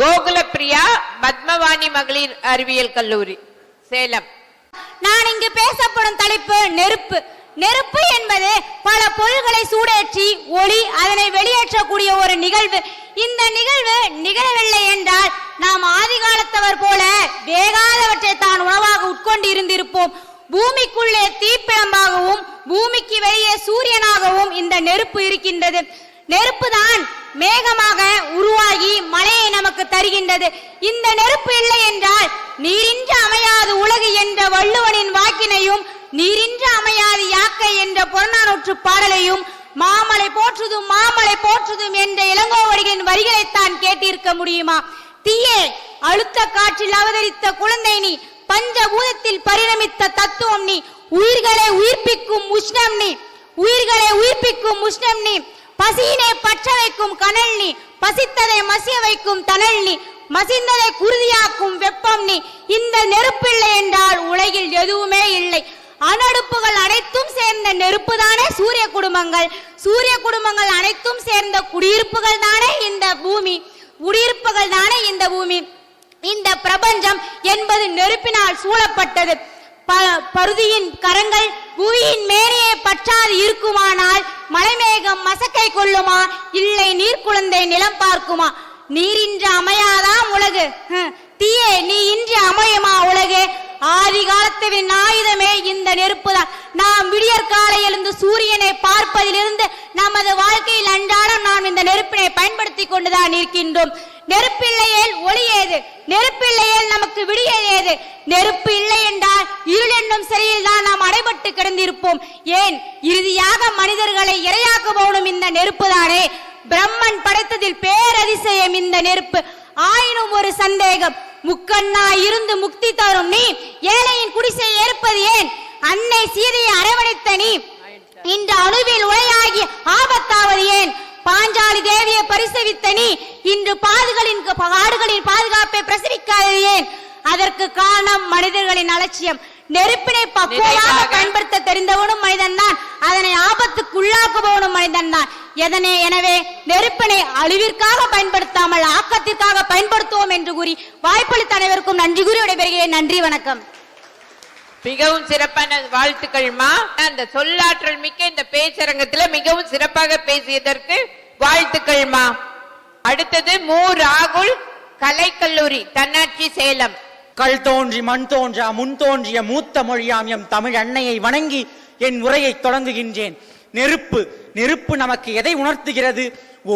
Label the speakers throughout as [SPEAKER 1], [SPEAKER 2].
[SPEAKER 1] கோகுல பிரியா பத்மவாணி மகளிர் அறிவியல் கல்லூரி சேலம்
[SPEAKER 2] நான் இங்கு பேசப்படும் தலைப்பு நெருப்பு நெருப்பு என்பது பல பொருள்களை சூடேற்றி ஒளி அதனை வெளியேற்றக்கூடிய ஒரு நிகழ்வு இந்த நிகழ்வு நிகழவில்லை என்றால் நாம் ஆதி காலத்தவர் போல வேகாதவற்றை தான் உணவாக உட்கொண்டு இருந்திருப்போம் பூமிக்குள்ளே தீப்பிழம்பாகவும் பூமிக்கு வெளியே சூரியனாகவும் இந்த நெருப்பு இருக்கின்றது நெருப்புதான் மேகமாக உருவாகி மழையை நமக்கு தருகின்றது இந்த நெருப்பு இல்லை என்றால் நீரின்றி அமையாது உலகு என்ற வள்ளுவனின் வாக்கினையும் நீரின்றி அமையாது யாக்கை என்ற புறநானூற்று பாடலையும் மாமலை போற்றுதும் மாமலை போற்றுதும் என்ற இளங்கோவடிகளின் வரிகளைத்தான் கேட்டிருக்க முடியுமா தீயே அழுத்த காற்றில் அவதரித்த குழந்தை நீ பஞ்ச பூதத்தில் பரிணமித்த தத்துவம் நீ உயிர்களை உயிர்ப்பிக்கும் உஷ்ணம் நீ உயிர்களை உயிர்ப்பிக்கும் உஷ்ணம் நீ பசியினை பற்ற வைக்கும் கனல் நீ பசித்ததை மசிய வைக்கும் தனல் நீ மசிந்ததை குருதியாக்கும் வெப்பம் நீ இந்த நெருப்பில்லை என்றால் உலகில் எதுவுமே இல்லை அணடுப்புகள் அனைத்தும் சேர்ந்த நெருப்பு தானே சூரிய குடும்பங்கள் சூரிய குடும்பங்கள் அனைத்தும் சேர்ந்த குடியிருப்புகள் தானே இந்த பூமி குடியிருப்புகள் தானே இந்த பூமி இந்த பிரபஞ்சம் என்பது நெருப்பினால் சூழப்பட்டது பருதியின் கரங்கள் புவியின் மேலே பற்றாது இருக்குமானால் மலைமேகம் மசக்கை கொள்ளுமா இல்லை நீர்க்குழந்தை நிலம் பார்க்குமா இன்று அமையாதாம் உலகு தீயே நீ இன்றி அமையுமா உலகு ஆதி காலத்தின் ஆயுதமே இந்த நெருப்பு தான் நாம் விடியற்காலை எழுந்து சூரியனை பார்ப்பதிலிருந்து நமது வாழ்க்கையில் அன்றாடம் நாம் இந்த நெருப்பினை பயன்படுத்தி கொண்டுதான் இருக்கின்றோம் நெருப்பில்லையேல் ஒளி ஏது நெருப்பில்லையேல் நமக்கு விடியது நெருப்பில் பட்டு கிடந்திருப்போம் ஏன் இறுதியாக மனிதர்களை இரையாக்குபவனும் இந்த நெருப்பு தானே பிரம்மன் படைத்ததில் பேரதிசயம் இந்த நெருப்பு ஆயினும் ஒரு சந்தேகம் முக்கண்ணா இருந்து முக்தி தரும் நீ ஏழையின் குடிசை ஏற்பது ஏன் அன்னை சீதையை அரவணைத்த நீ இந்த அணுவில் உரையாகி ஆபத்தாவது ஏன் பாஞ்சாலி தேவியை பரிசவித்த நீ இன்று பாதுகளின் காடுகளின் பாதுகாப்பை பிரசவிக்காதது ஏன் அதற்கு காரணம் மனிதர்களின் அலட்சியம் நெருப்பினை பக்குவமாக பயன்படுத்த தெரிந்தவனும் மனிதன் தான் அதனை ஆபத்துக்குள்ளாக்குபவனும் மனிதன் தான் எதனே எனவே நெருப்பினை அழிவிற்காக பயன்படுத்தாமல் ஆக்கத்திற்காக பயன்படுத்துவோம் என்று கூறி வாய்ப்பளித்த அனைவருக்கும் நன்றி கூறி விடைபெறுகிறேன் நன்றி வணக்கம்
[SPEAKER 1] மிகவும் சிறப்பான வாழ்த்துக்கள்மா அந்த சொல்லாற்றல் மிக்க இந்த பேச்சரங்கத்துல மிகவும் சிறப்பாக பேசியதற்கு வாழ்த்துக்கள்மா அடுத்தது மு ராகுல் கலைக்கல்லூரி தன்னாட்சி சேலம்
[SPEAKER 3] கல் தோன்றி மண் தோன்றா முன் தோன்றிய மூத்த மொழியாம் எம் தமிழ் அன்னையை வணங்கி என் உரையை தொடங்குகின்றேன் நெருப்பு நெருப்பு நமக்கு எதை உணர்த்துகிறது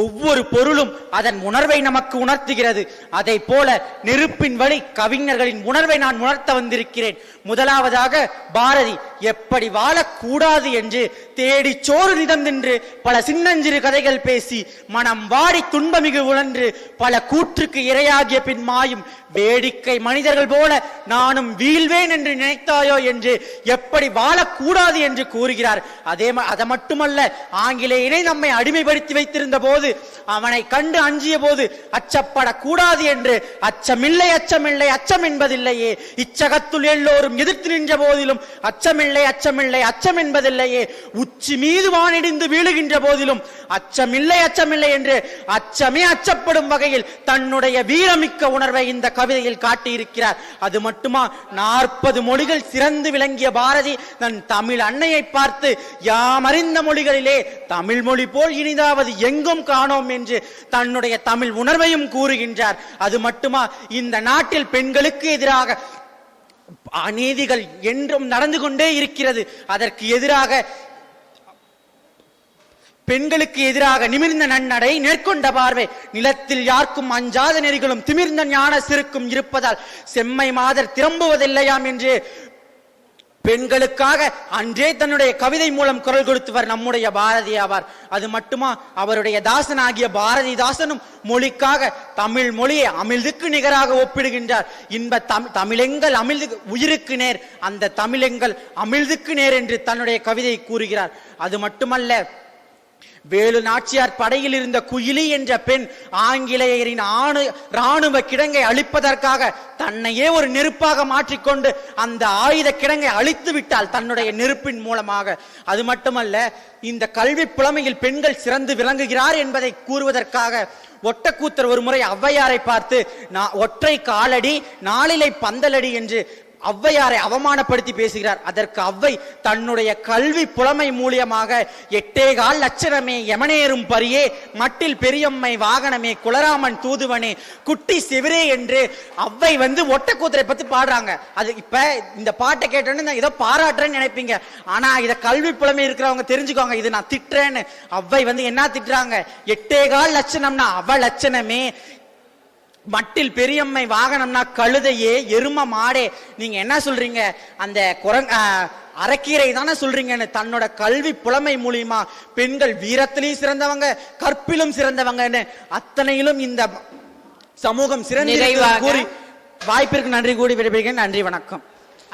[SPEAKER 3] ஒவ்வொரு பொருளும் அதன் உணர்வை நமக்கு உணர்த்துகிறது அதை போல நெருப்பின் வழி கவிஞர்களின் உணர்வை நான் உணர்த்த வந்திருக்கிறேன் முதலாவதாக பாரதி எப்படி வாழக்கூடாது என்று தேடி சோறு நிதம் நின்று பல சின்னஞ்சிறு கதைகள் பேசி மனம் வாடி துன்பமிகு உணன்று பல கூற்றுக்கு இரையாகிய பின் மாயும் வேடிக்கை மனிதர்கள் போல நானும் வீழ்வேன் என்று நினைத்தாயோ என்று எப்படி வாழக்கூடாது என்று கூறுகிறார் அதே அதை மட்டுமல்ல ஆங்கிலேயனை நம்மை அடிமைப்படுத்தி வைத்திருந்த போது போது அவனை கண்டு அஞ்சிய போது அச்சப்படக்கூடாது என்று அச்சமில்லை அச்சமில்லை அச்சம் என்பதில்லையே இச்சகத்துள் எல்லோரும் எதிர்த்து நின்ற போதிலும் அச்சமில்லை அச்சமில்லை அச்சம் என்பதில்லையே உச்சி மீது வானிடிந்து வீழுகின்ற போதிலும் அச்சமில்லை அச்சமில்லை என்று அச்சமே அச்சப்படும் வகையில் தன்னுடைய வீரமிக்க உணர்வை இந்த கவிதையில் காட்டியிருக்கிறார் அது மட்டுமா நாற்பது மொழிகள் சிறந்து விளங்கிய பாரதி தன் தமிழ் அன்னையை பார்த்து யாமறிந்த மொழிகளிலே தமிழ் மொழி போல் இனிதாவது எங்கும் காணோம் என்று தன்னுடைய தமிழ் உணர்வையும் கூறுகின்றார் அது மட்டுமா இந்த நாட்டில் பெண்களுக்கு எதிராக அநீதிகள் என்றும் நடந்து கொண்டே இருக்கிறது அதற்கு எதிராக பெண்களுக்கு எதிராக நிமிர்ந்த நன்னடை நேர்கொண்ட பார்வை நிலத்தில் யாருக்கும் அஞ்சாத நெறிகளும் திமிர்ந்த ஞான சிறுக்கும் இருப்பதால் செம்மை மாதர் திரும்புவதில்லையாம் என்று பெண்களுக்காக அன்றே தன்னுடைய கவிதை மூலம் குரல் கொடுத்தவர் நம்முடைய பாரதி ஆவார் அது மட்டுமா அவருடைய தாசனாகிய பாரதிதாசனும் மொழிக்காக தமிழ் மொழியை அமிழ்துக்கு நிகராக ஒப்பிடுகின்றார் இன்ப தமிழ் தமிழெங்கள் அமிழ்து உயிருக்கு நேர் அந்த தமிழெங்கள் அமிழ்துக்கு நேர் என்று தன்னுடைய கவிதை கூறுகிறார் அது மட்டுமல்ல வேலு நாச்சியார் படையில் இருந்த குயிலி என்ற பெண் ஆங்கிலேயரின் ஆணு இராணுவ கிடங்கை அழிப்பதற்காக தன்னையே ஒரு நெருப்பாக மாற்றிக்கொண்டு அந்த ஆயுத கிடங்கை அழித்து விட்டால் தன்னுடைய நெருப்பின் மூலமாக அது மட்டுமல்ல இந்த கல்வி புலமையில் பெண்கள் சிறந்து விளங்குகிறார் என்பதை கூறுவதற்காக ஒட்டக்கூத்தர் ஒரு முறை ஔவையாரை பார்த்து நான் ஒற்றை காலடி நாளிலை பந்தலடி என்று ஔவையாரை அவமானப்படுத்தி பேசுகிறார் அதற்கு ஔவை தன்னுடைய கல்வி புலமை மூலியமாக எட்டேகால் லட்சணமே எமனேறும் பரியே மட்டில் பெரியம்மை வாகனமே குலராமன் தூதுவனே குட்டி சிவிரே என்று ஔவை வந்து ஒட்டக்கூத்தரை பத்தி பாடுறாங்க அது இப்ப இந்த பாட்டை கேட்டோன்னு நான் ஏதோ பாராட்டுறேன்னு நினைப்பீங்க ஆனா இதை கல்வி புலமை இருக்கிறவங்க தெரிஞ்சுக்கோங்க இது நான் திட்டுறேன்னு ஔவை வந்து என்ன திட்டுறாங்க எட்டேகால் லட்சணம்னா அவ லட்சணமே மட்டில் பெரியம்மை வாகனம்னா கழுதையே எரும மாடே நீங்க என்ன சொல்றீங்க அந்த குரங்க அரக்கீரை தானே சொல்றீங்கன்னு தன்னோட கல்வி புலமை மூலியமா பெண்கள் வீரத்திலையும் சிறந்தவங்க கற்பிலும் சிறந்தவங்கன்னு அத்தனையிலும் இந்த சமூகம் சிறந்த கூறி வாய்ப்பிற்கு நன்றி கூடி விடைபெறுகிறேன் நன்றி வணக்கம்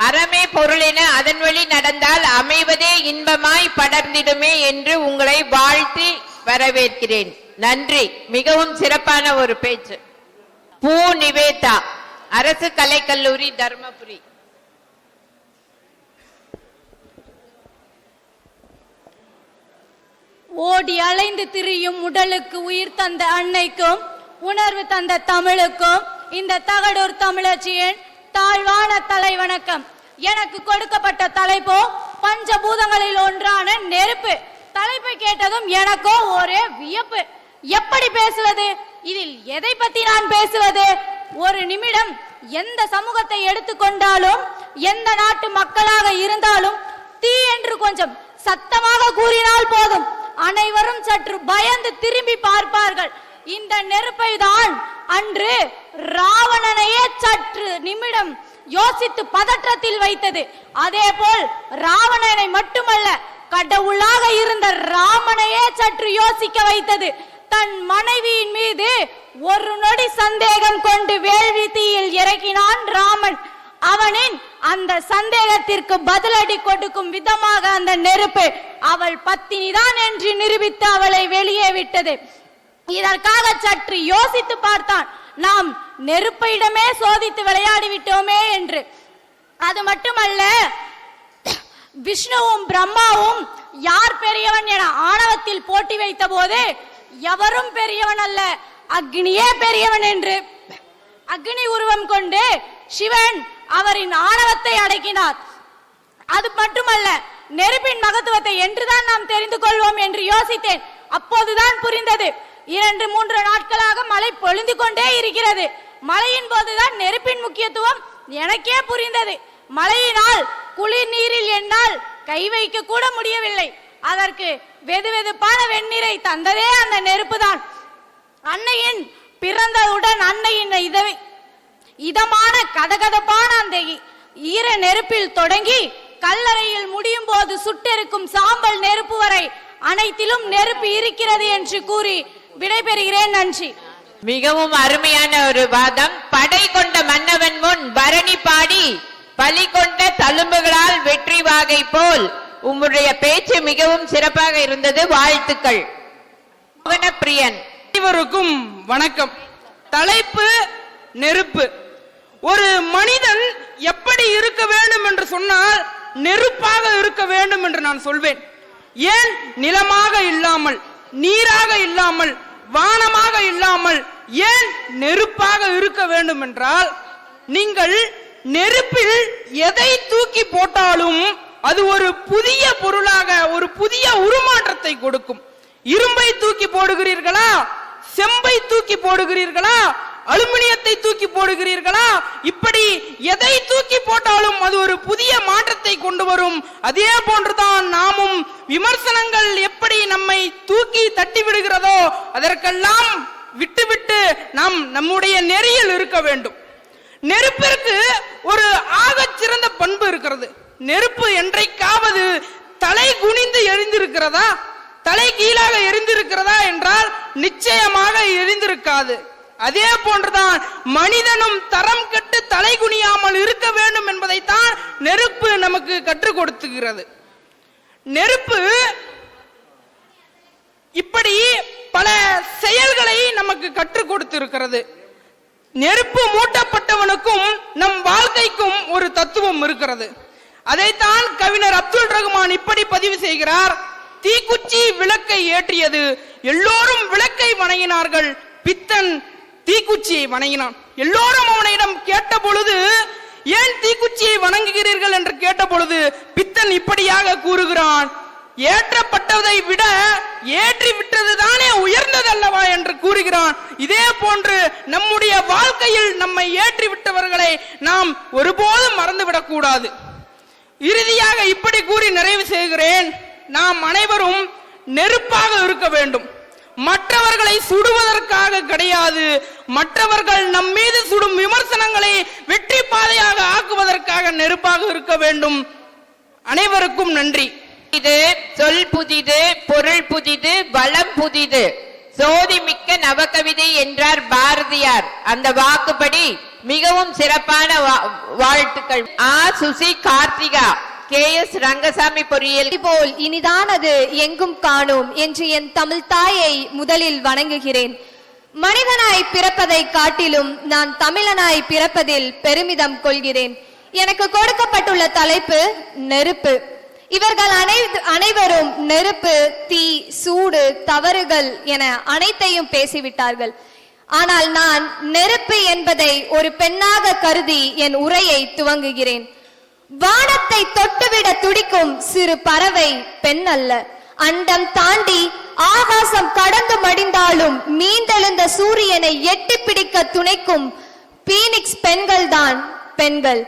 [SPEAKER 1] அறமே பொருளின அதன் வழி நடந்தால் அமைவதே இன்பமாய் படர்ந்திடுமே என்று உங்களை வாழ்த்தி வரவேற்கிறேன் நன்றி மிகவும் சிறப்பான ஒரு பேச்சு பூ நிவேதா அரசு கலைக்கல்லூரி தர்மபுரி
[SPEAKER 4] ஓடி அலைந்து திரியும் உடலுக்கு உயிர் தந்த அன்னைக்கும் உணர்வு தந்த தமிழுக்கும் இந்த தகடூர் தமிழச்சியின் தாழ்வான தலை வணக்கம் எனக்கு கொடுக்கப்பட்ட தலைப்போ பஞ்சபூதங்களில் ஒன்றான நெருப்பு தலைப்பை கேட்டதும் எனக்கோ ஒரே வியப்பு எப்படி பேசுவது இதில் எதை பத்தி நான் பேசுவது ஒரு நிமிடம் எந்த சமூகத்தை எடுத்துக்கொண்டாலும் எந்த நாட்டு மக்களாக இருந்தாலும் தீ என்று கொஞ்சம் சத்தமாக கூறினால் போதும் அனைவரும் சற்று பயந்து திரும்பி பார்ப்பார்கள் இந்த நெருப்பை தான் அன்று ராவணனையே சற்று நிமிடம் யோசித்து பதற்றத்தில் வைத்தது அதே போல் ராவணனை மட்டுமல்ல கடவுளாக இருந்த ராமனையே சற்று யோசிக்க வைத்தது தன் மனைவியின் மீது ஒரு நொடி சந்தேகம் கொண்டு வேள்வி தீயில் இறக்கினான் ராமன் அவனின் அந்த சந்தேகத்திற்கு பதிலடி கொடுக்கும் விதமாக அந்த நெருப்பு அவள் பத்தினிதான் என்று நிரூபித்து அவளை வெளியே விட்டது இதற்காக சற்று யோசித்து பார்த்தான் நாம் நெருப்பிடமே சோதித்து விளையாடி விட்டோமே என்று அது மட்டுமல்ல விஷ்ணுவும் பிரம்மாவும் யார் பெரியவன் என ஆணவத்தில் போட்டி வைத்த போது எவரும் பெரியவன் அல்ல அக்னியே பெரியவன் என்று அக்னி உருவம் கொண்டு சிவன் அவரின் ஆணவத்தை அடக்கினார் அது மட்டுமல்ல நெருப்பின் மகத்துவத்தை என்றுதான் நாம் தெரிந்து கொள்வோம் என்று யோசித்தேன் அப்போதுதான் புரிந்தது இரண்டு மூன்று நாட்களாக மழை பொழிந்து கொண்டே இருக்கிறது மழையின் போதுதான் நெருப்பின் முக்கியத்துவம் எனக்கே புரிந்தது மழையினால் குளிர் நீரில் என்னால் கை வைக்க கூட முடியவில்லை அதற்கு வெது வெதுப்பான வெந்நீரை தந்ததே அந்த நெருப்புதான் அன்னையின் பிறந்தவுடன் அன்னையின் இதவை இதமான கதகதப்பான அந்த ஈர நெருப்பில் தொடங்கி கல்லறையில் முடியும் போது சுட்டெருக்கும் சாம்பல் நெருப்பு வரை அனைத்திலும் நெருப்பு இருக்கிறது என்று கூறி விடைபெறுகிறேன் நன்றி
[SPEAKER 1] மிகவும் அருமையான ஒரு வாதம் படை கொண்ட மன்னவன் முன் பரணி பாடி பலி கொண்ட தழும்புகளால் வெற்றி வாகை போல் உம்முடைய பேச்சு மிகவும் சிறப்பாக இருந்தது வாழ்த்துக்கள் பிரியன்
[SPEAKER 5] வணக்கம் தலைப்பு நெருப்பு ஒரு மனிதன் எப்படி இருக்க வேண்டும் என்று சொன்னால் நெருப்பாக இருக்க வேண்டும் என்று நான் சொல்வேன் ஏன் நிலமாக இல்லாமல் நீராக இல்லாமல் வானமாக இல்லாமல் ஏன் நெருப்பாக இருக்க வேண்டும் என்றால் நீங்கள் நெருப்பில் எதை தூக்கி போட்டாலும் அது ஒரு புதிய பொருளாக ஒரு புதிய உருமாற்றத்தை கொடுக்கும் இரும்பை தூக்கி போடுகிறீர்களா செம்பை தூக்கி போடுகிறீர்களா அலுமினியத்தை தூக்கி போடுகிறீர்களா இப்படி எதை தூக்கி போட்டாலும் அது ஒரு புதிய மாற்றத்தை கொண்டு வரும் அதே போன்றுதான் நாமும் விமர்சனங்கள் எப்படி நம்மை தூக்கி தட்டி விடுகிறதோ அதற்கெல்லாம் விட்டுவிட்டு நாம் நம்முடைய நெறியில் இருக்க வேண்டும் நெருப்பிற்கு நிச்சயமாக இருந்திருக்காது அதே போன்றுதான் மனிதனும் தரம் கெட்டு தலை குனியாமல் இருக்க வேண்டும் என்பதைத்தான் நெருப்பு நமக்கு கற்றுக் கொடுத்துகிறது நெருப்பு இப்படி பல செயல்களை நமக்கு கற்றுக் கொடுத்திருக்கிறது நெருப்பு மூட்டப்பட்டவனுக்கும் நம் வாழ்க்கைக்கும் ஒரு தத்துவம் இருக்கிறது அதைத்தான் கவிஞர் அப்துல் ரகுமான் இப்படி பதிவு செய்கிறார் தீக்குச்சி விளக்கை ஏற்றியது எல்லோரும் விளக்கை வணங்கினார்கள் பித்தன் தீக்குச்சியை வணங்கினான் எல்லோரும் அவனிடம் கேட்ட பொழுது ஏன் தீக்குச்சியை வணங்குகிறீர்கள் என்று கேட்ட பொழுது பித்தன் இப்படியாக கூறுகிறான் ஏற்றப்பட்டதை விட ஏற்றி விட்டது தானே உயர்ந்தது அல்லவா என்று கூறுகிறான் இதே போன்று நம்முடைய வாழ்க்கையில் நம்மை ஏற்றி விட்டவர்களை நாம் ஒருபோதும் மறந்துவிடக் கூடாது இறுதியாக இப்படி கூறி நிறைவு செய்கிறேன் நாம் அனைவரும் நெருப்பாக இருக்க வேண்டும் மற்றவர்களை சுடுவதற்காக கிடையாது மற்றவர்கள் நம் மீது சுடும் விமர்சனங்களை வெற்றி பாதையாக ஆக்குவதற்காக நெருப்பாக இருக்க வேண்டும் அனைவருக்கும் நன்றி
[SPEAKER 1] இது சொல் புதிது பொருள் புதிது வளம் புதிது சோதி மிக்க நவகவிதை என்றார் பாரதியார் அந்த வாக்குப்படி மிகவும் சிறப்பான வாழ்த்துக்கள்
[SPEAKER 6] ஆ சுசி கார்த்திகா கே எஸ் ரங்கசாமி பொறியியல் இதுபோல் இனிதானது எங்கும் காணோம் என்று என் தமிழ் தாயை முதலில் வணங்குகிறேன் மனிதனாய் பிறப்பதை காட்டிலும் நான் தமிழனாய் பிறப்பதில் பெருமிதம் கொள்கிறேன் எனக்கு கொடுக்கப்பட்டுள்ள தலைப்பு நெருப்பு இவர்கள் அனை அனைவரும் நெருப்பு தீ சூடு தவறுகள் என அனைத்தையும் பேசிவிட்டார்கள் ஆனால் நான் நெருப்பு என்பதை ஒரு பெண்ணாக கருதி என் உரையை துவங்குகிறேன் வானத்தை தொட்டுவிட துடிக்கும் சிறு பறவை பெண் அல்ல அண்டம் தாண்டி ஆகாசம் கடந்து மடிந்தாலும் மீந்தெழுந்த சூரியனை எட்டி பிடிக்க துணைக்கும் பீனிக்ஸ் பெண்கள் தான் பெண்கள்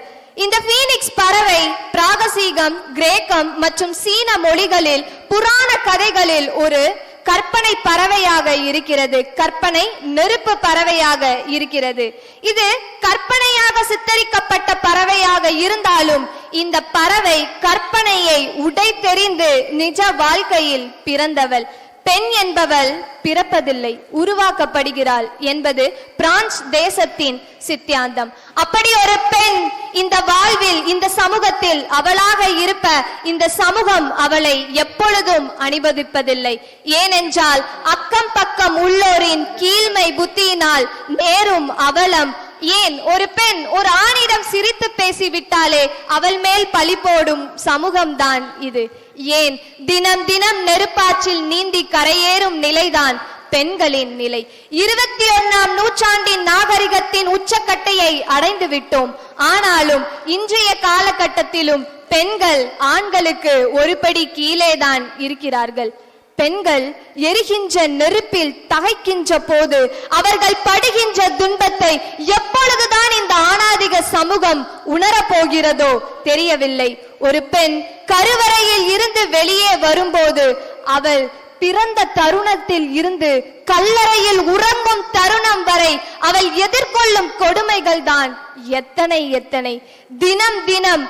[SPEAKER 6] இந்த பீனிக்ஸ் பறவை பிராகசீகம் கிரேக்கம் மற்றும் சீன மொழிகளில் புராண கதைகளில் ஒரு கற்பனை பறவையாக இருக்கிறது கற்பனை நெருப்பு பறவையாக இருக்கிறது இது கற்பனையாக சித்தரிக்கப்பட்ட பறவையாக இருந்தாலும் இந்த பறவை கற்பனையை உடை தெரிந்து நிஜ வாழ்க்கையில் பிறந்தவள் பெண் என்பவள் பிறப்பதில்லை உருவாக்கப்படுகிறாள் என்பது பிரான்ஸ் தேசத்தின் சித்தியாந்தம் அப்படி ஒரு பெண் இந்த வாழ்வில் இந்த சமூகத்தில் அவளாக இருப்ப இந்த சமூகம் அவளை எப்பொழுதும் அனுமதிப்பதில்லை ஏனென்றால் அக்கம் பக்கம் உள்ளோரின் கீழ்மை புத்தியினால் நேரும் அவலம் ஏன் ஒரு பெண் ஒரு ஆணிடம் சிரித்து பேசிவிட்டாலே அவள் மேல் பழி போடும் சமூகம்தான் இது ஏன் தினம் தினம் நெருப்பாற்றில் நீந்தி கரையேறும் நிலைதான் பெண்களின் நிலை இருபத்தி ஒன்னாம் நூற்றாண்டின் நாகரிகத்தின் உச்சக்கட்டையை அடைந்து விட்டோம் ஆனாலும் இன்றைய காலகட்டத்திலும் பெண்கள் ஆண்களுக்கு ஒருபடி கீழேதான் இருக்கிறார்கள் பெண்கள் எரிகின்ற நெருப்பில் தகைக்கின்ற போது அவர்கள் படுகின்ற துன்பத்தை எப்பொழுதுதான் இந்த ஆணாதிக சமூகம் உணரப்போகிறதோ தெரியவில்லை ஒரு பெண் கருவறையில் இருந்து வெளியே வரும்போது அவள் பிறந்த தருணத்தில் இருந்து கல்லறையில் உறங்கும் தருணம் வரை அவள் எதிர்கொள்ளும் கொடுமைகள் தான் எத்தனை எத்தனை தினம் தினம்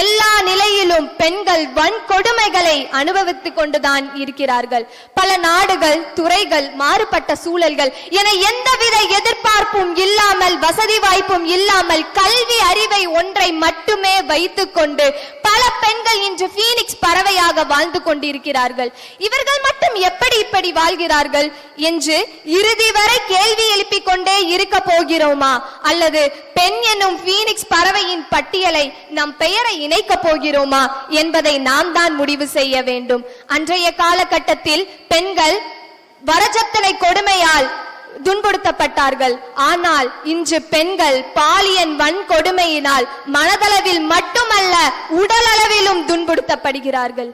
[SPEAKER 6] எல்லா நிலையிலும் பெண்கள் வன்கொடுமைகளை அனுபவித்துக் கொண்டுதான் இருக்கிறார்கள் பல நாடுகள் துறைகள் மாறுபட்ட சூழல்கள் என எந்தவித எதிர்பார்ப்பும் இல்லாமல் வசதி வாய்ப்பும் இல்லாமல் கல்வி அறிவை ஒன்றை மட்டுமே வைத்துக் கொண்டு பல பெண்கள் இன்று பீனிக்ஸ் பறவையாக வாழ்ந்து கொண்டிருக்கிறார்கள் இவர்கள் மட்டும் எப்படி இப்படி வாழ்கிறார்கள் என்று இறுதி வரை கேள்வி எழுப்பிக் கொண்டே இருக்க போகிறோமா அல்லது பெண் என்னும் பீனிக்ஸ் பறவையின் பட்டியலை நம் பெயரை இணைக்க போகிறோமா என்பதை நாம் தான் முடிவு செய்ய வேண்டும் அன்றைய காலகட்டத்தில் பெண்கள் வரஜத்தனை கொடுமையால் துன்புறுத்தப்பட்டார்கள் ஆனால் இன்று பெண்கள் பாலியன் வன்கொடுமையினால் மனதளவில் மட்டுமல்ல உடலளவிலும் துன்புறுத்தப்படுகிறார்கள்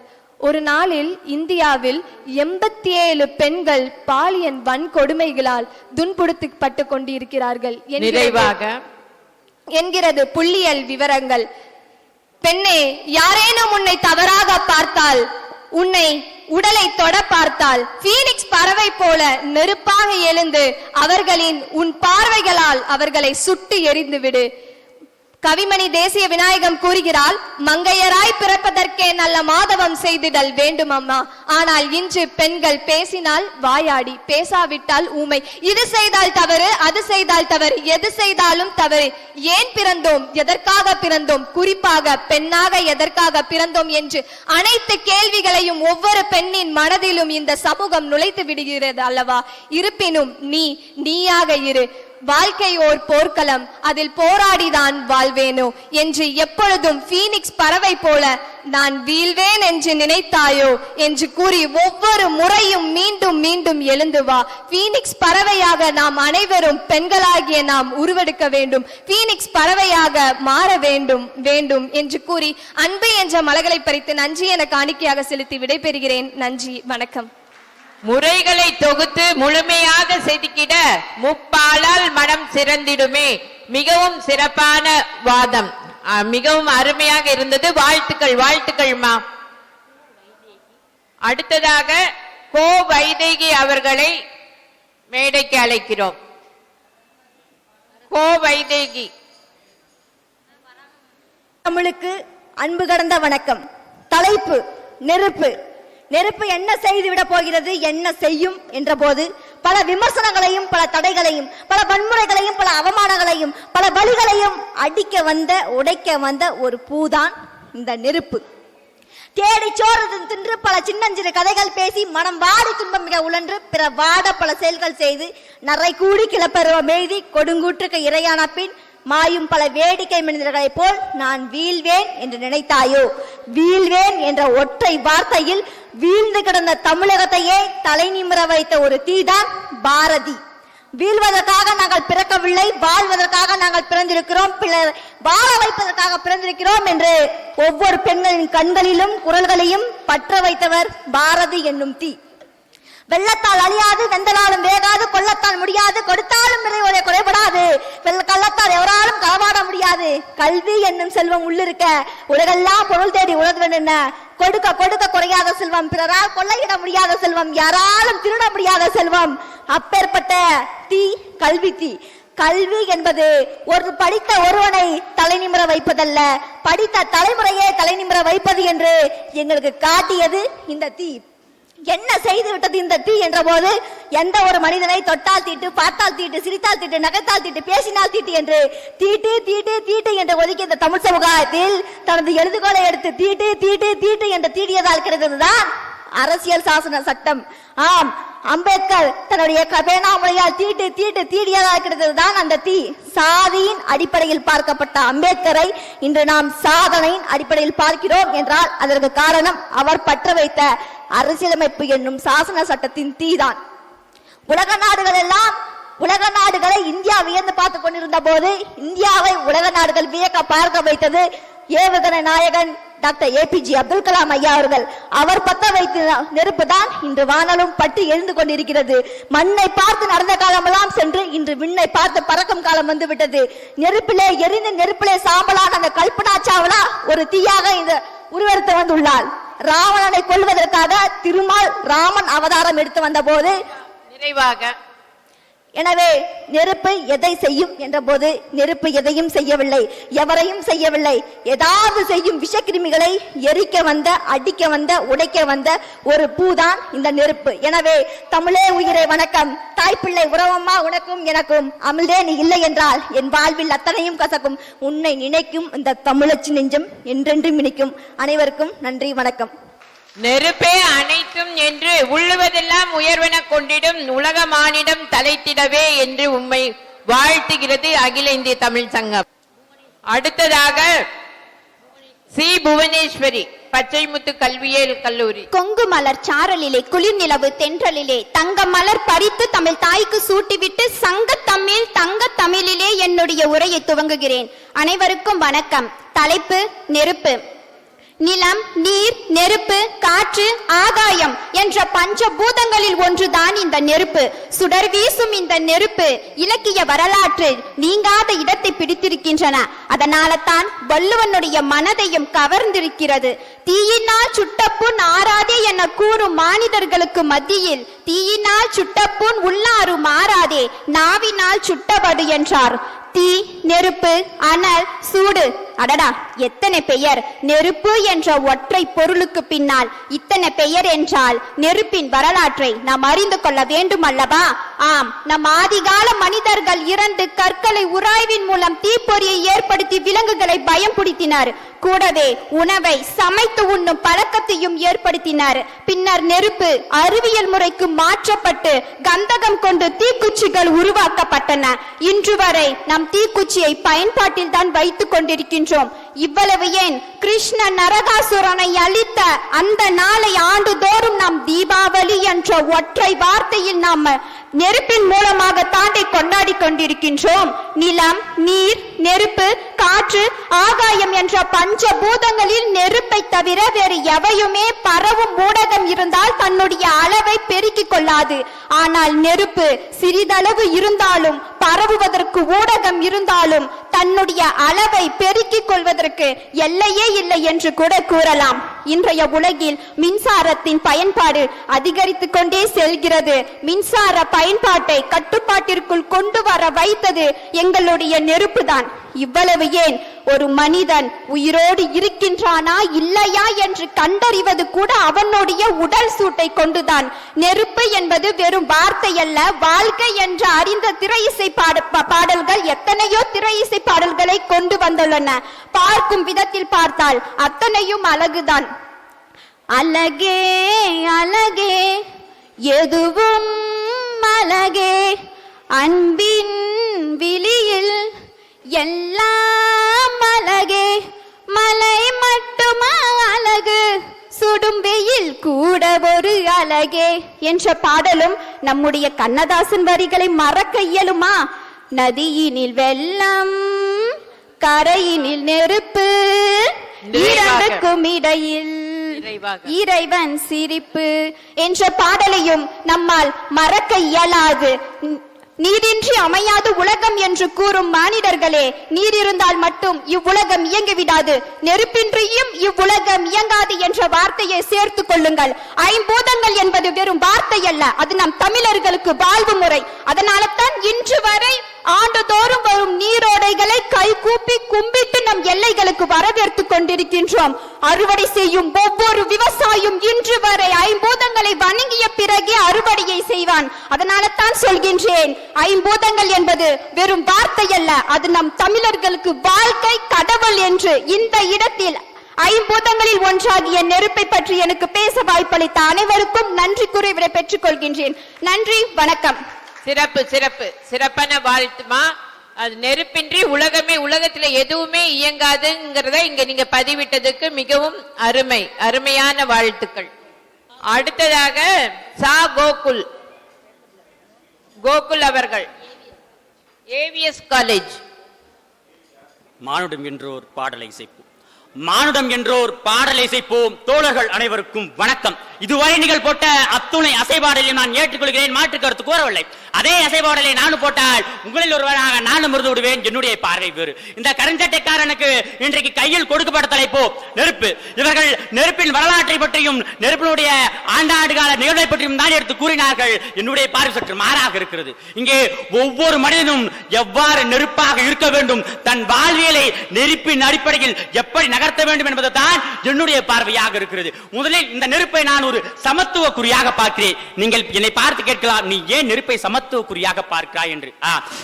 [SPEAKER 6] ஒரு நாளில் இந்தியாவில் எண்பத்தி ஏழு பெண்கள் பாலியன் வன்கொடுமைகளால் துன்புடுத்தப்பட்டு கொண்டிருக்கிறார்கள்
[SPEAKER 1] நிறைவாக
[SPEAKER 6] என்கிறது புள்ளியல் விவரங்கள் பெண்ணே யாரேனும் உன்னை தவறாக பார்த்தால் உன்னை உடலை தொட பார்த்தால் பீனிக்ஸ் பறவை போல நெருப்பாக எழுந்து அவர்களின் உன் பார்வைகளால் அவர்களை சுட்டு விடு கவிமணி தேசிய விநாயகம் கூறுகிறாள் மங்கையராய் பிறப்பதற்கே நல்ல மாதவம் செய்திடல் வேண்டும் அம்மா ஆனால் இன்று பெண்கள் பேசினால் வாயாடி பேசாவிட்டால் ஊமை இது செய்தால் தவறு அது செய்தால் தவறு எது செய்தாலும் தவறு ஏன் பிறந்தோம் எதற்காக பிறந்தோம் குறிப்பாக பெண்ணாக எதற்காக பிறந்தோம் என்று அனைத்து கேள்விகளையும் ஒவ்வொரு பெண்ணின் மனதிலும் இந்த சமூகம் நுழைத்து விடுகிறது அல்லவா இருப்பினும் நீ நீயாக இரு வாழ்க்கை ஓர் போர்க்களம் அதில் போராடிதான் வாழ்வேனோ என்று எப்பொழுதும் பீனிக்ஸ் பறவை போல நான் வீழ்வேன் என்று நினைத்தாயோ என்று கூறி ஒவ்வொரு முறையும் மீண்டும் மீண்டும் எழுந்து வா பீனிக்ஸ் பறவையாக நாம் அனைவரும் பெண்களாகிய நாம் உருவெடுக்க வேண்டும் பீனிக்ஸ் பறவையாக மாற வேண்டும் வேண்டும் என்று கூறி அன்பு என்ற மலகளை பறித்து நன்றி என காணிக்கையாக செலுத்தி விடைபெறுகிறேன் நன்றி வணக்கம்
[SPEAKER 1] முறைகளை தொகுத்து முழுமையாக செதுக்கிட முப்பாலால் மனம் சிறந்திடுமே மிகவும் சிறப்பான வாதம் மிகவும் அருமையாக இருந்தது வாழ்த்துக்கள் வாழ்த்துக்கள்மா அடுத்ததாக கோ வைதேகி அவர்களை மேடைக்கு அழைக்கிறோம் கோ வைதேகி
[SPEAKER 7] தமிழுக்கு அன்பு கடந்த வணக்கம் தலைப்பு நெருப்பு நெருப்பு என்ன செய்து விட போகிறது என்ன செய்யும் என்ற போது பல விமர்சனங்களையும் பல தடைகளையும் பல வன்முறைகளையும் பல அவமானங்களையும் பல வழிகளையும் அடிக்க வந்த உடைக்க வந்த ஒரு பூதான் இந்த நெருப்பு தேடி சோறு தின்று பல சின்னஞ்சிறு கதைகள் பேசி மனம் வாடி துன்பம் மிக உழன்று பிற வாட பல செயல்கள் செய்து நரை கூடி கிளப்பருவ மெய்தி கொடுங்கூற்றுக்கு இரையான பின் மாயும் பல வேடிக்கை மனிதர்களைப் போல் நான் வீழ்வேன் என்று நினைத்தாயோ வீழ்வேன் என்ற ஒற்றை வார்த்தையில் வீழ்ந்து கிடந்த தமிழகத்தையே தலை நிமிர வைத்த ஒரு தீதான் பாரதி வீழ்வதற்காக நாங்கள் பிறக்கவில்லை வாழ்வதற்காக நாங்கள் பிறந்திருக்கிறோம் பிறர் வாழ வைப்பதற்காக பிறந்திருக்கிறோம் என்று ஒவ்வொரு பெண்களின் கண்களிலும் குரல்களையும் பற்ற வைத்தவர் பாரதி என்னும் தீ வெள்ளத்தால் அழியாது வெந்தலாலும் வேகாது கொள்ளத்தால் முடியாது கொடுத்தாலும் குறைபடாது கள்ளத்தால் எவராலும் களமாட முடியாது கல்வி என்னும் செல்வம் உள்ளிருக்க உலகெல்லாம் பொருள் தேடி உணர்வன் என்ன கொடுக்க கொடுக்க குறையாத செல்வம் பிறரால் கொள்ளையிட முடியாத செல்வம் யாராலும் திருட முடியாத செல்வம் அப்பேற்பட்ட தீ கல்வி தீ கல்வி என்பது ஒரு படித்த ஒருவனை தலைநிமிர வைப்பதல்ல படித்த தலைமுறையே தலைநிமிர வைப்பது என்று எங்களுக்கு காட்டியது இந்த தீ என்ன செய்து விட்டது இந்த தீ என்ற போது எந்த ஒரு மனிதனை தொட்டால் தீட்டு பார்த்தால் தீட்டு சிரித்தால் தீட்டு நகைத்தால் தீட்டு பேசினால் தீட்டு என்று தீட்டு தீட்டு தீட்டு என்று ஒதுக்கி இந்த தமிழ் சமுதாயத்தில் தனது எழுதுகோலை எடுத்து தீட்டு தீட்டு தீட்டு என்று தீட்டியதால் கிடைத்ததுதான் அரசியல் சாசன சட்டம் ஆம் அம்பேத்கர் தன்னுடைய கபேனா முறையால் தீட்டு தீட்டு தீடியதாக கிடைத்தது தான் அந்த தீ சாதியின் அடிப்படையில் பார்க்கப்பட்ட அம்பேத்கரை இன்று நாம் சாதனையின் அடிப்படையில் பார்க்கிறோம் என்றால் அதற்கு காரணம் அவர் பற்ற வைத்த அரசியலமைப்பு என்னும் சாசன சட்டத்தின் தீதான் உலக நாடுகள் எல்லாம் உலக நாடுகளை இந்தியா வியந்து பார்த்து கொண்டிருந்த போது இந்தியாவை உலக நாடுகள் வியக்க பார்க்க வைத்தது ஏவுகணை நாயகன் டாக்டர் ஜி அப்துல் கலாம் ஐயா அவர்கள் அவர் பத்த வைத்து நெருப்பு தான் இன்று வானலும் பட்டு எழுந்து கொண்டிருக்கிறது மண்ணை பார்த்து நடந்த காலமெல்லாம் சென்று இன்று விண்ணை பார்த்து பறக்கும் காலம் வந்து விட்டது நெருப்பிலே எரிந்து நெருப்பிலே சாம்பலான அந்த கல்பனா சாவலா ஒரு தீயாக இந்த உருவெடுத்து வந்துள்ளாள் ராவணனை கொள்வதற்காக திருமால் ராமன் அவதாரம் எடுத்து வந்த போது நிறைவாக எனவே நெருப்பு எதை செய்யும் என்ற போது நெருப்பு எதையும் செய்யவில்லை எவரையும் செய்யவில்லை ஏதாவது செய்யும் விஷக்கிருமிகளை எரிக்க வந்த அடிக்க வந்த உடைக்க வந்த ஒரு பூதான் இந்த நெருப்பு எனவே தமிழே உயிரை வணக்கம் தாய்ப்பிள்ளை உறவம்மா உனக்கும் எனக்கும் அமிழ்தே நீ இல்லை என்றால் என் வாழ்வில் அத்தனையும் கசக்கும் உன்னை நினைக்கும் இந்த தமிழச்சி நெஞ்சம் என்றென்றும் நினைக்கும் அனைவருக்கும் நன்றி வணக்கம்
[SPEAKER 1] நெருப்பே அனைத்தும் என்று உள்ளுவதெல்லாம் உயர்வென கொண்டிடும் உலக மானிடம் தலைத்திடவே என்று உண்மை வாழ்த்துகிறது அகில இந்திய தமிழ் சங்கம் அடுத்ததாக சி புவனேஸ்வரி பச்சைமுத்து கல்வியல் கல்லூரி
[SPEAKER 8] கொங்கு மலர் சாரலிலே குளிர் நிலவு தென்றலிலே தங்க மலர் பறித்து தமிழ் தாய்க்கு சூட்டிவிட்டு சங்க தமிழ் தங்க தமிழிலே என்னுடைய உரையை துவங்குகிறேன் அனைவருக்கும் வணக்கம் தலைப்பு நெருப்பு நிலம் நீர் நெருப்பு காற்று ஆகாயம் என்ற பஞ்ச பூதங்களில் ஒன்றுதான் இந்த நெருப்பு சுடர் வீசும் இந்த நெருப்பு இலக்கிய வரலாற்றில் நீங்காத இடத்தை பிடித்திருக்கின்றன அதனால தான் வள்ளுவனுடைய மனதையும் கவர்ந்திருக்கிறது தீயினால் சுட்டப்புண் ஆறாதே என கூறும் மாநிலர்களுக்கு மத்தியில் தீயினால் சுட்டப்புண் உள்ளாறு மாறாதே நாவினால் சுட்டபடு என்றார் தீ நெருப்பு அனல் சூடு அடடா எத்தனை பெயர் நெருப்பு என்ற ஒற்றை பொருளுக்கு பின்னால் இத்தனை பெயர் என்றால் நெருப்பின் வரலாற்றை நாம் அறிந்து கொள்ள வேண்டும் அல்லவா ஆம் நம் ஆதிகால மனிதர்கள் இரண்டு கற்களை உராய்வின் மூலம் தீப்பொறியை ஏற்படுத்தி விலங்குகளை பயம் பிடித்தினர் கூடவே உணவை சமைத்து உண்ணும் பழக்கத்தையும் ஏற்படுத்தினர் பின்னர் நெருப்பு அறிவியல் முறைக்கு மாற்றப்பட்டு கந்தகம் கொண்டு தீக்குச்சிகள் உருவாக்கப்பட்டன இன்று வரை நம் தீக்குச்சியை பயன்பாட்டில் தான் வைத்துக் கொண்டிருக்கின்றோம் கொண்டிருக்கின்றோம் இவ்வளவு ஏன் கிருஷ்ண நரகாசுரனை அளித்த அந்த நாளை ஆண்டுதோறும் நாம் தீபாவளி என்ற ஒற்றை வார்த்தையில் நாம் நெருப்பின் மூலமாக தாண்டி கொண்டாடி கொண்டிருக்கின்றோம் நிலம் நீர் நெருப்பு காற்று ஆகாயம் என்ற பஞ்ச பூதங்களில் நெருப்பை தவிர வேறு எவையுமே பரவும் ஊடகம் இருந்தால் தன்னுடைய அளவை பெருக்கிக் கொள்ளாது ஆனால் நெருப்பு சிறிதளவு இருந்தாலும் பரவுவதற்கு ஊடகம் இருந்தாலும் தன்னுடைய அளவை பெருக்கிக் கொள்வதற்கு எல்லையே இல்லை என்று கூட கூறலாம் இன்றைய உலகில் மின்சாரத்தின் பயன்பாடு அதிகரித்து கொண்டே செல்கிறது மின்சார பயன்பாட்டை கட்டுப்பாட்டிற்குள் கொண்டு வர வைத்தது எங்களுடைய நெருப்புதான் இவ்வளவு ஏன் ஒரு மனிதன் உயிரோடு இருக்கின்றானா இல்லையா என்று கண்டறிவது கூட அவனுடைய உடல் சூட்டை கொண்டுதான் நெருப்பு என்பது வெறும் வார்த்தை அல்ல வாழ்க்கை என்று அறிந்த திரை இசை பாடல்கள் எத்தனையோ திரை இசை பாடல்களை கொண்டு வந்துள்ளன பார்க்கும் விதத்தில் பார்த்தால் அத்தனையும் அழகுதான் அழகே அழகே எதுவும் அழகே அன்பின் விழியில் எல்லாம் அழகே மலை மட்டுமா அழகு சுடும் வெயில் கூட ஒரு அழகே என்ற பாடலும் நம்முடைய கண்ணதாசன் வரிகளை மறக்க இயலுமா நதியினில் வெள்ளம் கரையினில் நெருப்பு இறக்கும் இடையில் இறைவன் சிரிப்பு என்ற பாடலையும் நம்மால் மறக்க இயலாது நீரின்றி அமையாது உலகம் என்று கூறும் மானிடர்களே நீர் இருந்தால் மட்டும் இவ்வுலகம் இயங்கிவிடாது நெருப்பின்றியும் இவ்வுலகம் இயங்காது என்ற வார்த்தையை சேர்த்து கொள்ளுங்கள் ஐம்பூதங்கள் என்பது வெறும் வார்த்தை அல்ல அது நம் தமிழர்களுக்கு வாழ்வு முறை அதனால தான் இன்று வரை ஆண்டுதோறும் வரும் நீரோடைகளை கை கூப்பி கும்பிட்டு நம் எல்லைகளுக்கு வரவேற்று கொண்டிருக்கின்றோம் அறுவடை செய்யும் ஒவ்வொரு விவசாயியும் இன்று வரை ஐம்பூதங்களை வணங்கிய பிறகே அறுவடையை செய்வான் அதனால தான் சொல்கின்றேன் ஐம்பூதங்கள் என்பது வெறும் வார்த்தை அல்ல அது நம் தமிழர்களுக்கு வாழ்க்கை கடவுள் என்று இந்த இடத்தில் ஐம்பூதங்களில் ஒன்றாகிய நெருப்பை பற்றி எனக்கு பேச வாய்ப்பளித்த அனைவருக்கும் நன்றி கூறி விடை பெற்றுக் கொள்கின்றேன் நன்றி வணக்கம்
[SPEAKER 1] சிறப்பு சிறப்பு சிறப்பான வாழ்த்துமா அது நெருப்பின்றி உலகமே உலகத்துல எதுவுமே இயங்காதுங்கிறத இங்க நீங்க பதிவிட்டதுக்கு மிகவும் அருமை அருமையான வாழ்த்துக்கள் அடுத்ததாக சா கோகுல் கோகுல் அவர்கள் ஏவிஎஸ் காலேஜ்
[SPEAKER 9] மானுடம் என்ற ஒரு பாடலை இசைப்போம் மானுடம் என்ற ஒரு பாடலை இசைப்போம் தோழர்கள் அனைவருக்கும் வணக்கம் இதுவரை நீங்கள் போட்ட அத்துணை அசைபாடலை நான் ஏற்றுக்கொள்கிறேன் மாற்று கருத்து கூறவில்லை அதே அசைபாடலை நானும் போட்டால் உங்களில் ஒருவராக நானும் இருந்து விடுவேன் என்னுடைய பார்வை வேறு இந்த கருஞ்சட்டைக்காரனுக்கு இன்றைக்கு கையில் கொடுக்கப்பட்ட தலைப்போ நெருப்பு இவர்கள் நெருப்பின் வரலாற்றை பற்றியும் நெருப்பினுடைய ஆண்டாண்டு கால நிகழ்வை பற்றியும் தான் எடுத்து கூறினார்கள் என்னுடைய பார்வை சற்று மாறாக இருக்கிறது இங்கே ஒவ்வொரு மனிதனும் எவ்வாறு நெருப்பாக இருக்க வேண்டும் தன் வாழ்வியலை நெருப்பின் அடிப்படையில் எப்படி நகர்த்த வேண்டும் என்பதுதான் என்னுடைய பார்வையாக இருக்கிறது முதலில் இந்த நெருப்பை நான் நான் ஒரு சமத்துவ குறியாக பார்க்கிறேன் நீங்கள் என்னை பார்த்து கேட்கலாம் நீ ஏன் நெருப்பை சமத்துவ குறியாக பார்க்கிறாய் என்று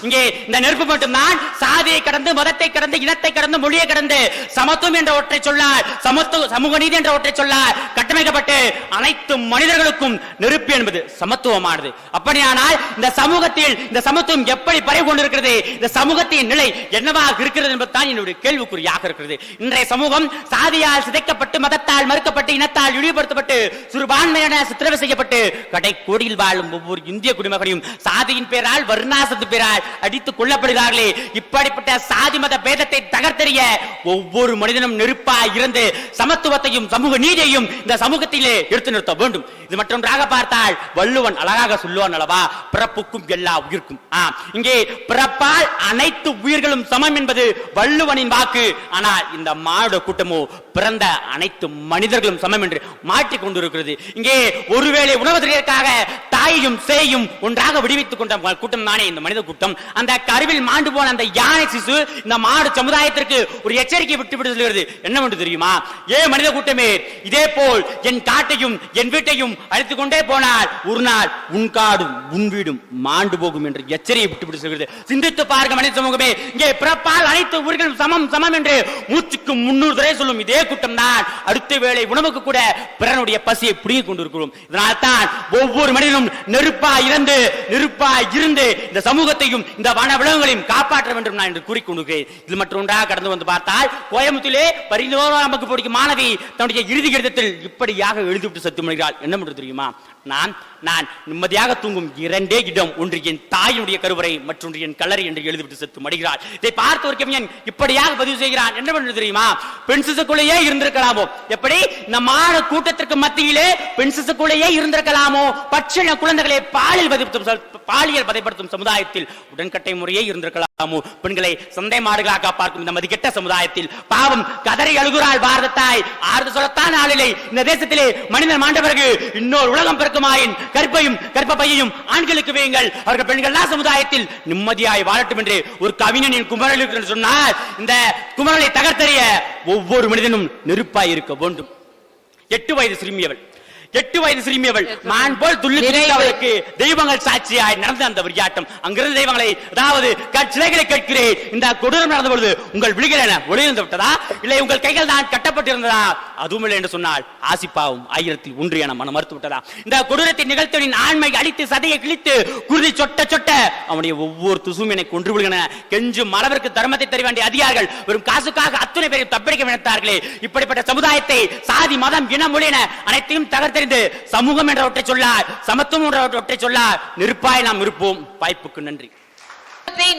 [SPEAKER 9] இங்கே இந்த நெருப்பு மட்டும்தான் சாதியை கடந்து மதத்தை கடந்து இனத்தை கடந்து மொழியை கடந்து சமத்துவம் என்ற ஒற்றை சொல்ல சமத்துவ சமூக நீதி என்ற ஒற்றை சொல்ல கட்டமைக்கப்பட்டு அனைத்து மனிதர்களுக்கும் நெருப்பு என்பது சமத்துவமானது அப்படியானால் இந்த சமூகத்தில் இந்த சமத்துவம் எப்படி பரவி கொண்டிருக்கிறது இந்த சமூகத்தின் நிலை என்னவாக இருக்கிறது என்பதுதான் என்னுடைய கேள்விக்குறியாக இருக்கிறது இன்றைய சமூகம் சாதியால் சிதைக்கப்பட்டு மதத்தால் மறுக்கப்பட்டு இனத்தால் இழிவுபடுத்தப்பட்டு சிறுபான்மையான சித்திரவை செய்யப்பட்டு கடை கோடியில் வாழும் ஒவ்வொரு இந்திய குடிமகனையும் சாதியின் பெயரால் வருணாசத்து பெயரால் அடித்துக் கொள்ளப்படுகிறார்களே இப்படிப்பட்ட சாதி மத பேதத்தை தகர்த்தெறிய ஒவ்வொரு மனிதனும் நெருப்பாய் இருந்து சமத்துவத்தையும் சமூக நீதியையும் இந்த சமூகத்திலே எடுத்து நிறுத்த வேண்டும் இது மற்றொன்றாக பார்த்தால் வள்ளுவன் அழகாக சொல்லுவான் அல்லவா பிறப்புக்கும் எல்லா உயிர்க்கும் இங்கே பிறப்பால் அனைத்து உயிர்களும் சமம் என்பது வள்ளுவனின் வாக்கு ஆனால் இந்த மானுட கூட்டமோ பிறந்த அனைத்து மனிதர்களும் சமம் என்று மாற்றிக் சொல்கிறது இங்கே ஒருவேளை உணவதற்காக தாயையும் சேயும் ஒன்றாக விடுவித்துக் கொண்ட கூட்டம் தானே இந்த மனித கூட்டம் அந்த கருவில் மாண்டு போன அந்த யானை சிசு இந்த மாடு சமுதாயத்திற்கு ஒரு எச்சரிக்கை விட்டுவிட்டு சொல்கிறது என்னவென்று தெரியுமா ஏ மனித கூட்டமே இதே போல் என் காட்டையும் என் வீட்டையும் அழைத்துக் கொண்டே போனால் ஒரு நாள் உன் காடும் உன் வீடும் மாண்டு போகும் என்று எச்சரிக்கை விட்டுவிட்டு சொல்கிறது சிந்தித்து பார்க்க மனித சமூகமே இங்கே பிறப்பால் அனைத்து ஊர்களும் சமம் சமம் என்று மூச்சுக்கு முன்னூறு துறை சொல்லும் இதே கூட்டம் தான் அடுத்த வேளை உணவுக்கு கூட பிறனுடைய பசி வாழ்க்கையை புரிய கொண்டிருக்கிறோம் இதனால்தான் ஒவ்வொரு மனிதனும் நெருப்பா இறந்து நெருப்பா இருந்து இந்த சமூகத்தையும் இந்த வன விலங்குகளையும் காப்பாற்ற வேண்டும் நான் என்று கூறிக்கொண்டிருக்கிறேன் இது ஒன்றாக கடந்து வந்து பார்த்தால் கோயம்புத்தூரிலே பரிந்தோரம் நமக்கு படிக்கும் மாணவி தன்னுடைய இறுதி கடிதத்தில் இப்படியாக எழுதிவிட்டு சத்து முடிகிறாள் என்ன பண்றது தெரியுமா நான் நான் நிம்மதியாக தூங்கும் இரண்டே இடம் ஒன்று என் தாயினுடைய கருவறை மற்றொன்று என் கலரை என்று எழுதிவிட்டு செத்து மடிகிறாள் இதை பார்த்து ஒரு கவிஞன் இப்படியாக பதிவு செய்கிறான் என்ன பண்ண தெரியுமா பெண் இருந்திருக்கலாமோ எப்படி நம்மான கூட்டத்திற்கு மத்தியிலே பெண் சிசுக்குள்ளேயே இருந்திருக்கலாமோ பட்சண குழந்தைகளை பாலியல் பாலியல் பதைப்படுத்தும் சமுதாயத்தில் உடன்கட்டை முறையே இருந்திருக்கலாம் பெண்களை சந்தை மாடுகளாக பார்க்கும் இந்த மதிக்கெட்ட சமுதாயத்தில் பாவம் கதறி அழுகுறாள் பாரத தாய் இந்த தேசத்திலே மனிதன் மாண்ட பிறகு இன்னொரு உலகம் பிறக்குமாயின் கற்பையும் ஆண்களுக்கு வையுங்கள் அவர்கள் பெண்கள்லாம் சமுதாயத்தில் நிம்மதியாய் வாழட்டும் என்று ஒரு கவிஞனின் குமரல் சொன்னால் இந்த குமரலை தகர்த்தறிய ஒவ்வொரு மனிதனும் நெருப்பாய் இருக்க வேண்டும் எட்டு வயது சிறுமியவள் எட்டு வயது சிறுமியவள் மான் போல் துள்ளி அவளுக்கு தெய்வங்கள் சாட்சியாய் நடந்த அந்த விளையாட்டம் அங்கிருந்த தெய்வங்களை அதாவது சிலைகளை கேட்கிறேன் இந்த கொடூரம் நடந்த பொழுது உங்கள் விழிகள் ஒளிந்து விட்டதா இல்லை உங்கள் கைகள் தான் கட்டப்பட்டிருந்ததா அதுவும் இல்லை என்று சொன்னால் ஆசிப்பாவும் ஆயிரத்தி ஒன்று என மனம் மறுத்து விட்டதா இந்த கொடூரத்தை நிகழ்த்தவனின் ஆண்மை அழித்து சதையை கிழித்து குருதி சொட்ட சொட்ட அவனுடைய ஒவ்வொரு துசுமினை கொன்று விடுகின கெஞ்சும் மலவிற்கு தர்மத்தை தர வேண்டிய அதிகாரிகள் வெறும் காசுக்காக அத்தனை பேரை தப்பிடிக்க நினைத்தார்களே இப்படிப்பட்ட சமுதாயத்தை சாதி மதம் இன மொழியின அனைத்தையும் தகர்த்து சேர்ந்து சமூகம் என்ற சொல்லார் சமத்துவம் என்ற சொல்லார் நெருப்பாய் நாம் இருப்போம் வாய்ப்புக்கு நன்றி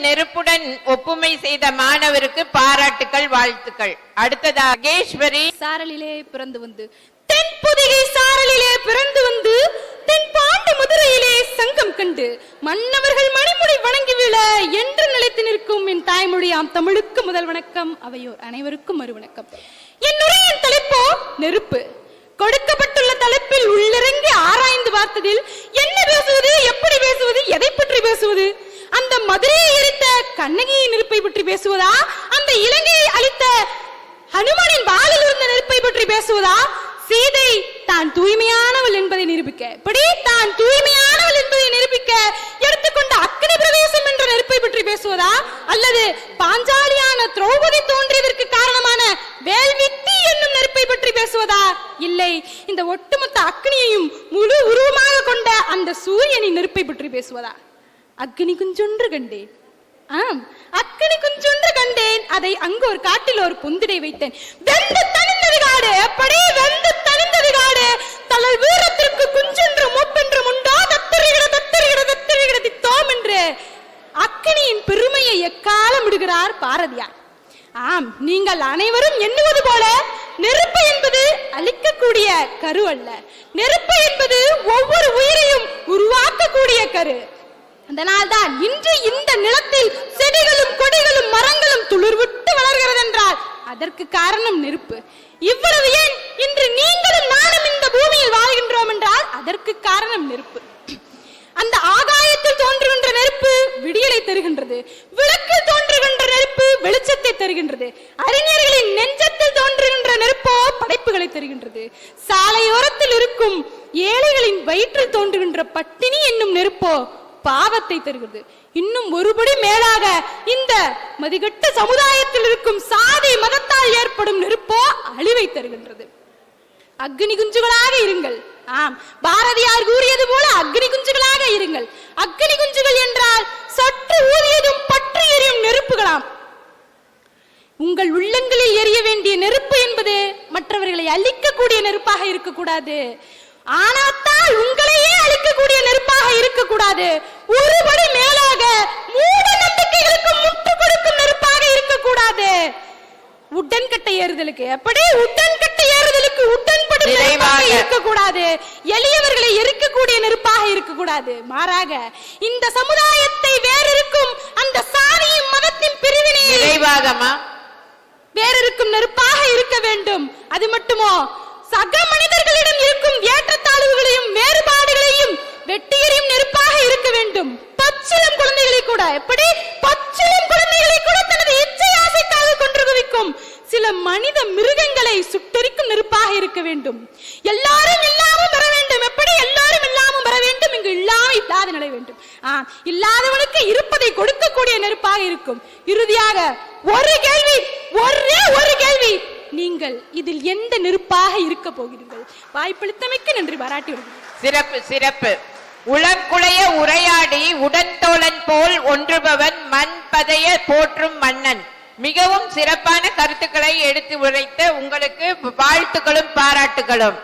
[SPEAKER 1] நெருப்புடன் ஒப்புமை செய்த மாணவருக்கு பாராட்டுக்கள் வாழ்த்துக்கள் அடுத்ததாக கேஸ்வரி
[SPEAKER 10] சாரலிலே பிறந்து வந்து தென் புதிகை சாரலிலே பிறந்து வந்து தென் பாண்டு மதுரையிலே சங்கம் கண்டு மன்னவர்கள் மணிமுடி வணங்கி விழ என்று நிலைத்து நிற்கும் என் தாய்மொழியாம் தமிழுக்கு முதல் வணக்கம் அவையோர் அனைவருக்கும் மறு வணக்கம் என் தலைப்போ நெருப்பு கொடுக்கப்பட்டுள்ள தலைப்பில் உள்ளிறங்கி ஆராய்ந்து பார்த்ததில் என்ன பேசுவது எப்படி பேசுவது எதை பற்றி பேசுவது அந்த மதுரையை எரித்த கண்ணகியின் நெருப்பை பற்றி பேசுவதா அந்த இலங்கையை அழித்த ஹனுமானின் பாலில் இருந்த நெருப்பை பற்றி பேசுவதா சீதை தான் தூய்மையானவள் என்பதை நிரூபிக்க இப்படி தான் தூய்மையானவள் என்பதை நிரூபிக்க எடுத்துக்கொண்ட அக்னி பிரவேசம் என்ற நெருப்பை பற்றி பேசுவதா அல்லது பாஞ்சாலியான திரௌபதி தோன்றியதற்கு காரணமான வேல்வித்தி என்னும் நெருப்பை பற்றி பேசுவதா இல்லை இந்த ஒட்டுமொத்த அக்னியையும் முழு உருவமாக கொண்ட அந்த சூரியனின் நெருப்பை பற்றி பேசுவதா அக்னி குஞ்சொன்று கண்டேன் ஆம் அக்கனி குஞ்சொன்று கண்டேன் அதை அங்கு ஒரு காட்டில் ஒரு பொந்திடை வைத்தேன் வெந்து தனிந்தது காடு எப்படி வெந்து நாடே நீங்கள் அனைவரும் எண்ணுவது போல நெருப்பு என்பது அழிக்கக்கூடிய கரு அல்ல நெருப்பு என்பது ஒவ்வொரு உயிரையும் உருவாக்கக்கூடிய கரு அதனால்தான் இன்று இந்த நிலத்தில் செடிகளும் கொடிகளும் மரங்களும் துளிர்விட்டு வளர்கிறது என்றால் அதற்கு காரணம் நெருப்பு இவ்வளவு ஏன் இன்று நீங்களும் நானும் இந்த பூமியில் வாழ்கின்றோம் என்றால் அதற்கு காரணம் நெருப்பு அந்த ஆகாயத்தில் தோன்றுகின்ற நெருப்பு விடியலை தருகின்றது விளக்கில் தோன்றுகின்ற நெருப்பு வெளிச்சத்தை தருகின்றது அறிஞர்களின் நெஞ்சத்தில் தோன்றுகின்ற நெருப்போ படைப்புகளை தருகின்றது சாலையோரத்தில் இருக்கும் ஏழைகளின் வயிற்றில் தோன்றுகின்ற பட்டினி என்னும் நெருப்போ பாவத்தை தருகிறது இன்னும் ஒருபடி மேலாக இந்த மதிகட்ட சமுதாயத்தில் இருக்கும் சாதி மதத்தால் ஏற்படும் நெருப்போ அழிவை தருகின்றது அக்னி குஞ்சுகளாக இருங்கள் ஆம் பாரதியார் கூறியது போல அக்னி குஞ்சுகளாக இருங்கள் அக்னி குஞ்சுகள் என்றால் சற்று ஊதியதும் பற்றி எரியும் நெருப்புகளாம் உங்கள் உள்ளங்களில் எரிய வேண்டிய நெருப்பு என்பது மற்றவர்களை அழிக்கக்கூடிய நெருப்பாக இருக்கக்கூடாது ஆனாத்தால் உங்களையே அழிக்கக்கூடிய நெருப்பாக இருக்கக்கூடாது ஒருபடி மேலாக மூட நம்பிக்கைகளுக்கு முட்டு கொடுக்கும் நெருப்பாக இருக்கக்கூடாது உடன்கட்டை ஏறுதலுக்கு எப்படி உடன்கட்டை ஏறுதலுக்கு உடன்படும் நெருப்பாக இருக்கக்கூடாது எளியவர்களை எரிக்கக்கூடிய நெருப்பாக இருக்கக்கூடாது மாறாக இந்த சமுதாயத்தை வேறிருக்கும் அந்த சாதியும் மதத்தின் பிரிவினை
[SPEAKER 1] நிறைவாகமா
[SPEAKER 10] வேறிருக்கும் நெருப்பாக இருக்க வேண்டும் அது மட்டுமோ சக மனிதர்களிடம் இருக்கும் ஏற்றத்தாழ்வுகளையும் வேறுபாடுகளையும் வெட்டியறியும் நெருப்பாக இருக்க வேண்டும் பச்சிலம் குழந்தைகளை கூட எப்படி பச்சிலம் குழந்தைகளை கூட தனது இச்சை ஆசைக்காக கொன்று சில மனித மிருகங்களை சுட்டெரிக்கும் நெருப்பாக இருக்க வேண்டும் எல்லாரும் இல்லாமல் வர வேண்டும் எப்படி எல்லாரும் இல்லாமல் வர வேண்டும் இங்கு இல்லாமல் இல்லாத நிலை வேண்டும் இல்லாதவனுக்கு இருப்பதை கொடுக்கக்கூடிய நெருப்பாக இருக்கும் இறுதியாக ஒரு கேள்வி ஒரே ஒரு கேள்வி நீங்கள் இதில் எந்த நெருப்பாக இருக்க போகிறீர்கள் வாய்ப்பளித்தமைக்கு நன்றி பாராட்டி
[SPEAKER 1] சிறப்பு சிறப்பு உளங்குளைய உரையாடி உடன் போல் ஒன்றுபவன் மண் பதைய போற்றும் மன்னன் மிகவும் சிறப்பான கருத்துக்களை எடுத்து உரைத்த உங்களுக்கு வாழ்த்துக்களும் பாராட்டுகளும்